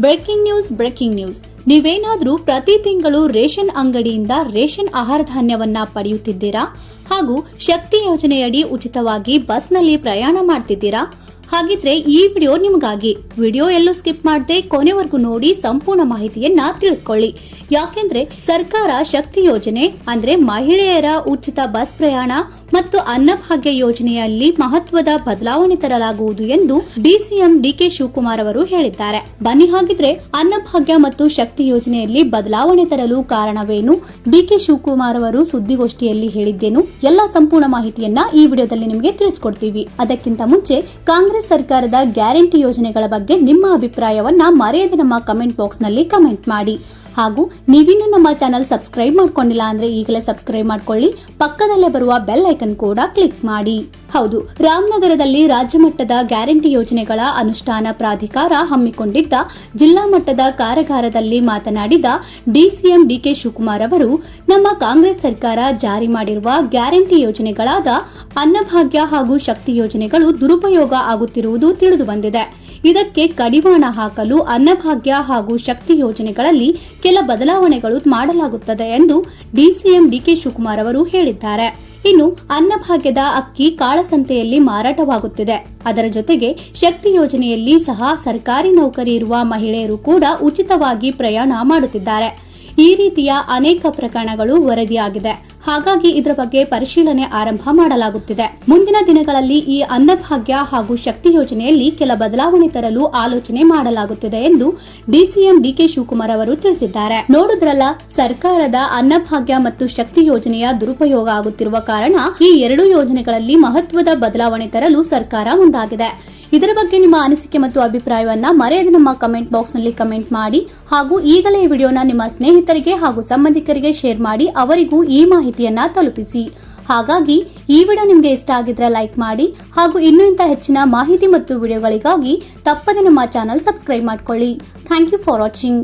Breaking news breaking news. ನೀವೇನಾದರೂ ಪ್ರತಿ ತಿಂಗಳು ರೇಷನ್ ಅಂಗಡಿಯಿಂದ ರೇಷನ್ ಆಹಾರ ಧಾನ್ಯವನ್ನ ಪಡೆಯುತ್ತಿದ್ದೀರಾ? ಹಾಗೂ ಶಕ್ತಿ ಯೋಜನೆಯಡಿ ಉಚಿತವಾಗಿ ಬಸ್ನಲ್ಲಿ ಪ್ರಯಾಣ ಮಾಡ್ತಿದ್ದೀರಾ? ಹಾಗಿದ್ರೆ ಈ ವಿಡಿಯೋ ನಿಮಗಾಗಿ. ವಿಡಿಯೋ ಎಲ್ಲೂ ಸ್ಕಿಪ್ ಮಾಡದೆ ಕೊನೆವರೆಗೂ ನೋಡಿ ಸಂಪೂರ್ಣ ಮಾಹಿತಿಯನ್ನ ತಿಳಿದುಕೊಳ್ಳಿ. ಯಾಕೆಂದ್ರೆ ಸರ್ಕಾರ ಶಕ್ತಿ ಯೋಜನೆ, ಅಂದ್ರೆ ಮಹಿಳೆಯರ ಉಚಿತ ಬಸ್ ಪ್ರಯಾಣ ಮತ್ತು ಅನ್ನಭಾಗ್ಯ ಯೋಜನೆಯಲ್ಲಿ ಮಹತ್ವದ ಬದಲಾವಣೆ ತರಲಾಗುವುದು ಎಂದು ಡಿಸಿಎಂ ಡಿಕೆ ಶಿವಕುಮಾರ್ ಅವರು ಹೇಳಿದ್ದಾರೆ. ಬನ್ನಿ ಹಾಗಿದ್ರೆ ಅನ್ನಭಾಗ್ಯ ಮತ್ತು ಶಕ್ತಿ ಯೋಜನೆಯಲ್ಲಿ ಬದಲಾವಣೆ ತರಲು ಕಾರಣವೇನು? ಡಿಕೆ ಶಿವಕುಮಾರ್ ಅವರು ಸುದ್ದಿಗೋಷ್ಠಿಯಲ್ಲಿ ಹೇಳಿದ್ದೇನು? ಎಲ್ಲ ಸಂಪೂರ್ಣ ಮಾಹಿತಿಯನ್ನ ಈ ವಿಡಿಯೋದಲ್ಲಿ ನಿಮಗೆ ತಿಳಿಸಿಕೊಡ್ತೀವಿ. ಅದಕ್ಕಿಂತ ಮುಂಚೆ ಕಾಂಗ್ರೆಸ್ ಸರ್ಕಾರದ ಗ್ಯಾರಂಟಿ ಯೋಜನೆಗಳ ಬಗ್ಗೆ ನಿಮ್ಮ ಅಭಿಪ್ರಾಯವನ್ನ ಮರೆಯದೆ ನಮ್ಮ ಕಮೆಂಟ್ ಬಾಕ್ಸ್ನಲ್ಲಿ ಕಮೆಂಟ್ ಮಾಡಿ. ಹಾಗೂ ನೀವಿನ್ನೂ ನಮ್ಮ ಚಾನಲ್ ಸಬ್ಸ್ಕ್ರೈಬ್ ಮಾಡ್ಕೊಂಡಿಲ್ಲ ಅಂದ್ರೆ ಈಗಲೇ ಸಬ್ಸ್ಕ್ರೈಬ್ ಮಾಡ್ಕೊಳ್ಳಿ. ಪಕ್ಕದಲ್ಲೇ ಬರುವ ಬೆಲ್ ಐಕನ್ ಕೂಡ ಕ್ಲಿಕ್ ಮಾಡಿ. ಹೌದು, ರಾಮನಗರದಲ್ಲಿ ರಾಜ್ಯ ಮಟ್ಟದ ಗ್ಯಾರಂಟಿ ಯೋಜನೆಗಳ ಅನುಷ್ಠಾನ ಪ್ರಾಧಿಕಾರ ಹಮ್ಮಿಕೊಂಡಿದ್ದ ಜಿಲ್ಲಾ ಮಟ್ಟದ ಕಾರಾಗಾರದಲ್ಲಿ ಮಾತನಾಡಿದ ಡಿಸಿಎಂ ಡಿಕೆ ಶಿವಕುಮಾರ್ ಅವರು, ನಮ್ಮ ಕಾಂಗ್ರೆಸ್ ಸರ್ಕಾರ ಜಾರಿ ಮಾಡಿರುವ ಗ್ಯಾರಂಟಿ ಯೋಜನೆಗಳಾದ ಅನ್ನಭಾಗ್ಯ ಹಾಗೂ ಶಕ್ತಿ ಯೋಜನೆಗಳು ದುರುಪಯೋಗ ಆಗುತ್ತಿರುವುದು ತಿಳಿದು ಬಂದಿದೆ. ಇದಕ್ಕೆ ಕಡಿವಾಣ ಹಾಕಲು ಅನ್ನಭಾಗ್ಯ ಹಾಗೂ ಶಕ್ತಿ ಯೋಜನೆಗಳಲ್ಲಿ ಕೆಲ ಬದಲಾವಣೆಗಳು ಮಾಡಲಾಗುತ್ತದೆ ಎಂದು ಡಿಸಿಎಂ ಡಿಕೆ ಶಿವಕುಮಾರ್ ಅವರು ಹೇಳಿದ್ದಾರೆ. ಇನ್ನು ಅನ್ನಭಾಗ್ಯದ ಅಕ್ಕಿ ಕಾಳಸಂತೆಯಲ್ಲಿ ಮಾರಾಟವಾಗುತ್ತಿದೆ. ಅದರ ಜೊತೆಗೆ ಶಕ್ತಿ ಯೋಜನೆಯಲ್ಲಿ ಸಹ ಸರ್ಕಾರಿ ನೌಕರಿ ಇರುವ ಮಹಿಳೆಯರು ಕೂಡ ಉಚಿತವಾಗಿ ಪ್ರಯಾಣ ಮಾಡುತ್ತಿದ್ದಾರೆ. ಈ ರೀತಿಯ ಅನೇಕ ಪ್ರಕರಣಗಳು ವರದಿಯಾಗಿದೆ. ಹಾಗಾಗಿ ಇದರ ಬಗ್ಗೆ ಪರಿಶೀಲನೆ ಆರಂಭ ಮಾಡಲಾಗುತ್ತಿದೆ. ಮುಂದಿನ ದಿನಗಳಲ್ಲಿ ಈ ಅನ್ನಭಾಗ್ಯ ಹಾಗೂ ಶಕ್ತಿ ಯೋಜನೆಯಲ್ಲಿ ಕೆಲ ಬದಲಾವಣೆ ತರಲು ಆಲೋಚನೆ ಮಾಡಲಾಗುತ್ತಿದೆ ಎಂದು ಡಿಸಿಎಂ ಡಿಕೆ ಶಿವಕುಮಾರ್ ಅವರು ತಿಳಿಸಿದ್ದಾರೆ. ನೋಡುದ್ರಲ್ಲ, ಸರ್ಕಾರದ ಅನ್ನಭಾಗ್ಯ ಮತ್ತು ಶಕ್ತಿ ಯೋಜನೆಯ ದುರುಪಯೋಗ ಆಗುತ್ತಿರುವ ಕಾರಣ ಈ ಎರಡೂ ಯೋಜನೆಗಳಲ್ಲಿ ಮಹತ್ವದ ಬದಲಾವಣೆ ತರಲು ಸರ್ಕಾರ ಮುಂದಾಗಿದೆ. ಇದರ ಬಗ್ಗೆ ನಿಮ್ಮ ಅನಿಸಿಕೆ ಮತ್ತು ಅಭಿಪ್ರಾಯವನ್ನ ಮರೆಯದೆ ನಮ್ಮ ಕಮೆಂಟ್ ಬಾಕ್ಸ್ನಲ್ಲಿ ಕಮೆಂಟ್ ಮಾಡಿ ಹಾಗೂ ಈಗಲೇ ಈ ವಿಡಿಯೋನ ನಿಮ್ಮ ಸ್ನೇಹಿತರಿಗೆ ಹಾಗೂ ಸಂಬಂಧಿಕರಿಗೆ ಶೇರ್ ಮಾಡಿ ಅವರಿಗೂ ಈ ಮಾಹಿತಿಯನ್ನ ತಲುಪಿಸಿ. ಹಾಗಾಗಿ ಈ ವಿಡಿಯೋ ನಿಮಗೆ ಇಷ್ಟ ಆಗಿದ್ರೆ ಲೈಕ್ ಮಾಡಿ ಹಾಗೂ ಇನ್ನೂ ಇಂಥ ಹೆಚ್ಚಿನ ಮಾಹಿತಿ ಮತ್ತು ವಿಡಿಯೋಗಳಿಗಾಗಿ ತಪ್ಪದೆ ನಮ್ಮ ಚಾನಲ್ ಸಬ್ಸ್ಕ್ರೈಬ್ ಮಾಡ್ಕೊಳ್ಳಿ. Thank you for watching